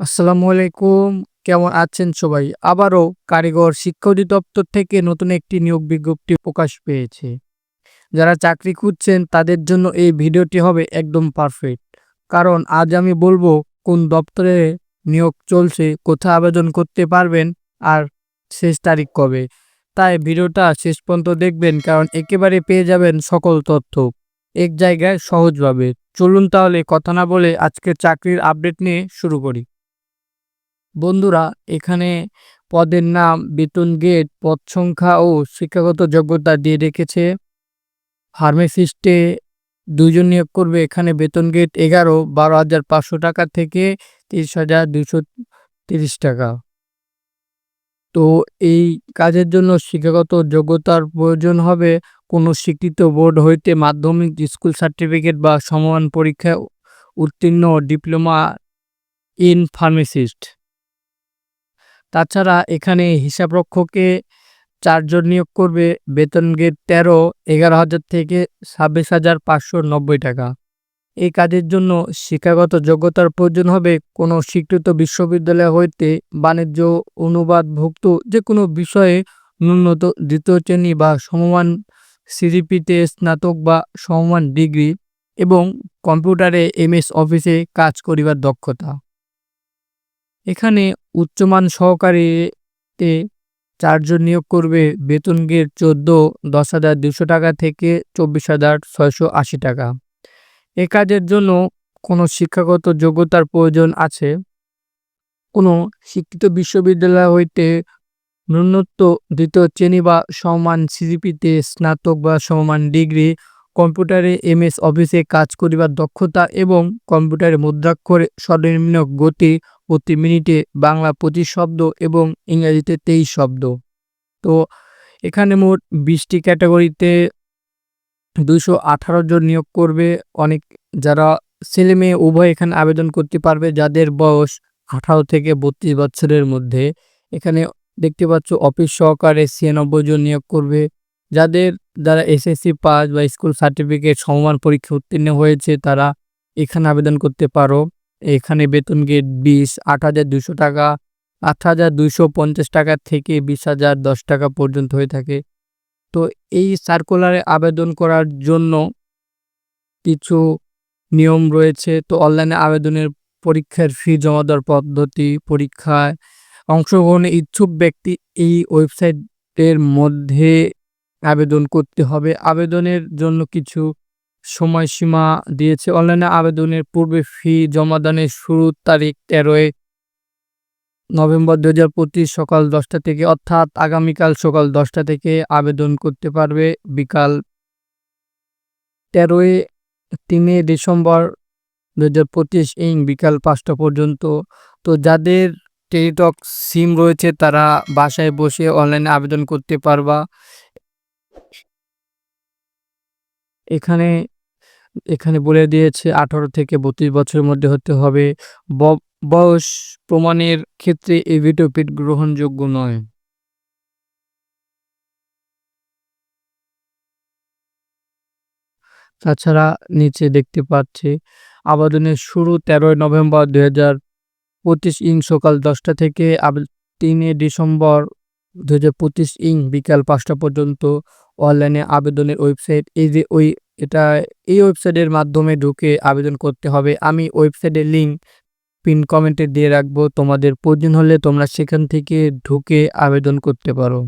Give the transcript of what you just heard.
আসসালামু আলাইকুম। কেমন আছেন সবাই? আবারও কারিগর শিক্ষা অধিদপ্তর থেকে নতুন একটি নিয়োগ বিজ্ঞপ্তি প্রকাশ পেয়েছে। যারা চাকরি খুঁজছেন, তাদের জন্য এই ভিডিওটি হবে একদম পারফেক্ট কারণ আজ আমি বলব কোন দপ্তরে নিয়োগ চলছে, কোথায় আবেদন করতে পারবেন আর শেষ তারিখ কবে। তাই ভিডিওটা শেষ পর্যন্ত দেখবেন, কারণ একেবারে পেয়ে যাবেন সকল তথ্য এক জায়গায় সহজভাবে। চলুন তাহলে কথা না বলে আজকের চাকরির আপডেট নিয়ে শুরু করি। বন্ধুরা, এখানে পদের নাম, বেতন গেট, পদ সংখ্যা ও শিক্ষাগত যোগ্যতা দিয়ে রেখেছে। ফার্মেসিস্টে দুজন নিয়োগ করবে। এখানে বেতন গেট এগারো, বারো হাজার পাঁচশো টাকা থেকে তিরিশ হাজার দুশো তিরিশ টাকা। তো এই কাজের জন্য শিক্ষাগত যোগ্যতার প্রয়োজন হবে। কোনো স্বীকৃত বোর্ড হইতে মাধ্যমিক স্কুল সার্টিফিকেট বা সমমান পরীক্ষায় উত্তীর্ণ ডিপ্লোমা ইন ফার্মাসিস্ট। তাছাড়া এখানে হিসাবরক্ষকে চারজন নিয়োগ করবে। বেতন গেট তেরো, এগারো হাজার থেকে ছাব্বিশ হাজার পাঁচশো নব্বই টাকা। এই কাজের জন্য শিক্ষাগত যোগ্যতার প্রয়োজন হবে। কোনো স্বীকৃত বিশ্ববিদ্যালয় হইতে বাণিজ্য, অনুবাদভুক্ত যে কোনো বিষয়ে ন্যূনত দ্বিতীয় শ্রেণি বা সমমান সিজিপিতে স্নাতক বা সমমান ডিগ্রি এবং কম্পিউটারে এমএস অফিসে কাজ করিবার দক্ষতা। এখানে উচ্চমান সহকারীতে চারজন নিয়োগ করবে। বেতন গেট চোদ্দ, দশ হাজার দুশো টাকা থেকে চব্বিশ হাজার ছয়শো আশি টাকা। এ কাজের জন্য কোনো শিক্ষাগত যোগ্যতার প্রয়োজন আছে? কোনো শিক্ষিত বিশ্ববিদ্যালয় হইতে ন্যূনত্ব দ্বিতীয় শ্রেণি বা সমান সিজিপিতে স্নাতক বা সমান ডিগ্রি কম্পিউটারে এমএস অফিসে কাজ করিবার দক্ষতা এবং কম্পিউটারে মুদ্রাক্ষরে সর্বনিম্ন গতি প্রতি মিনিটে বাংলা পঁচিশ শব্দ এবং ইংরাজিতে তেইশ শব্দ। তো, এখানে মোট বিশটি ক্যাটাগরিতে দুশো আঠারো জন নিয়োগ করবে। অনেক যারা ছেলে মেয়ে উভয় এখানে আবেদন করতে পারবে যাদের বয়স আঠারো থেকে বত্রিশ বছরের মধ্যে। এখানে দেখতে পাচ্ছ অফিস সহকারে ছিয়ানব্বই জন নিয়োগ করবে। যাদের যারা এসএসসি পাস বা স্কুল সার্টিফিকেট সমমান পরীক্ষা উত্তীর্ণ হয়েছে, তারা এখানে আবেদন করতে পারো। এখানে বেতন গেট বিশ, আট হাজার দুশো টাকা, আট হাজার দুশো পঞ্চাশ টাকা থেকে বিশ হাজার দশ টাকা পর্যন্ত হয়ে থাকে। তো এই সার্কুলারে আবেদন করার জন্য কিছু নিয়ম রয়েছে। তো অনলাইনে আবেদনের পরীক্ষার ফি জমা দেওয়ার পদ্ধতি, পরীক্ষায় অংশগ্রহণে ইচ্ছুক ব্যক্তি এই ওয়েবসাইটের মধ্যে আবেদন করতে হবে। আবেদনের জন্য কিছু সময়সীমা দিয়েছে। অনলাইনে আবেদনের পূর্বে ফি জমাদানের শুরুর তারিখ তেরোই নভেম্বর দু হাজার পঁচিশ সকাল দশটা থেকে, অর্থাৎ আগামীকাল সকাল দশটা থেকে আবেদন করতে পারবে। বিকাল তেরোই তিনে ডিসেম্বর দু হাজার পঁচিশ, ইং বিকাল পাঁচটা পর্যন্ত। তো যাদের টেলিটক সিম রয়েছে, তারা বাসায় বসে অনলাইনে আবেদন করতে পারবা। এখানে এখানে বলে দিয়েছে আঠারো থেকে বত্রিশ বছরের মধ্যে হতে হবে। বয়স প্রমাণের ক্ষেত্রে এভিটোপিট গ্রহণযোগ্য নয়। তাছাড়া নিচে দেখতে পাচ্ছি, আবেদনের শুরু তেরোই নভেম্বর দুই হাজার পঁচিশ ইং সকাল দশটা থেকে তিনে ডিসেম্বর দু হাজার পঁচিশ ইং বিকাল পাঁচটা পর্যন্ত অনলাইনে আবেদনের ওয়েবসাইট। এই যে ওই এটা, এই ওয়েবসাইটের মাধ্যমে ঢুকে আবেদন করতে হবে। আমি ওয়েবসাইটের লিঙ্ক পিন কমেন্টে দিয়ে রাখব। তোমাদের প্রয়োজন হলে তোমরা সেখান থেকে ঢুকে আবেদন করতে পারো।